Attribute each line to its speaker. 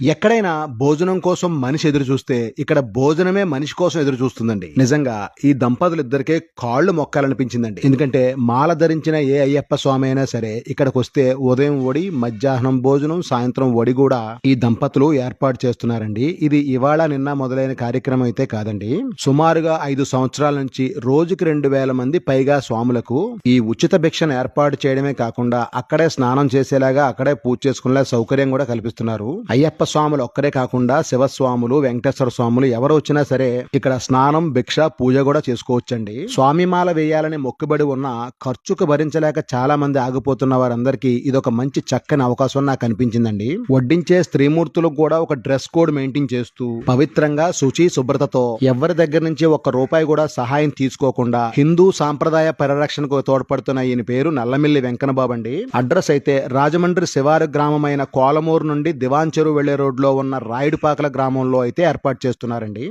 Speaker 1: ఎక్కడైనా భోజనం కోసం మనిషి ఎదురు చూస్తే ఇక్కడ భోజనమే మనిషి కోసం ఎదురు చూస్తుందండి. నిజంగా ఈ దంపతులు ఇద్దరికే కాళ్ళు మొక్కాలనిపించిందండి. ఎందుకంటే మాల ధరించిన ఏ అయ్యప్ప స్వామి అయినా సరే ఇక్కడికి వస్తే ఉదయం వడి మధ్యాహ్నం భోజనం సాయంత్రం వడి కూడా ఈ దంపతులు ఏర్పాటు చేస్తున్నారండి. ఇది ఇవాళ నిన్న మొదలైన కార్యక్రమం అయితే కాదండి. సుమారుగా ఐదు సంవత్సరాల నుంచి రోజుకి రెండు వేల మంది పైగా స్వాములకు ఈ ఉచిత భిక్షను ఏర్పాటు చేయడమే కాకుండా అక్కడే స్నానం చేసేలాగా అక్కడే పూజ చేసుకునేలా సౌకర్యం కూడా కల్పిస్తున్నారు. అయ్యప్ప స్వాములు ఒక్కరే కాకుండా శివస్వాములు వెంకటేశ్వర స్వాములు ఎవరు వచ్చినా సరే ఇక్కడ స్నానం భిక్ష పూజ కూడా చేసుకోవచ్చండి. స్వామి మాల వేయాలని మొక్కుబడి ఉన్న ఖర్చుకు భరించలేక చాలా మంది ఆగిపోతున్న వారందరికీ ఇదొక మంచి చక్కని అవకాశం నాకు కనిపించిందండి వడ్డించే స్త్రీమూర్తులకు కూడా ఒక డ్రెస్ కోడ్ మెయింటైన్ చేస్తూ పవిత్రంగా శుచి శుభ్రతతో ఎవరి దగ్గర నుంచి ఒక్క రూపాయి కూడా సహాయం తీసుకోకుండా హిందూ సాంప్రదాయ పరిరక్షణకు తోడ్పడుతున్న ఈయన పేరు నల్లమిల్లి వెంకన్నబాబు అండి. అడ్రస్ అయితే రాజమండ్రి శివారు గ్రామమైన కోలమూరు నుండి దివాన్ చెరువు వెళ్ళే రోడ్లో ఉన్న రాయుడుపాకల గ్రామంలో అయితే ఏర్పాటు చేస్తున్నారండి.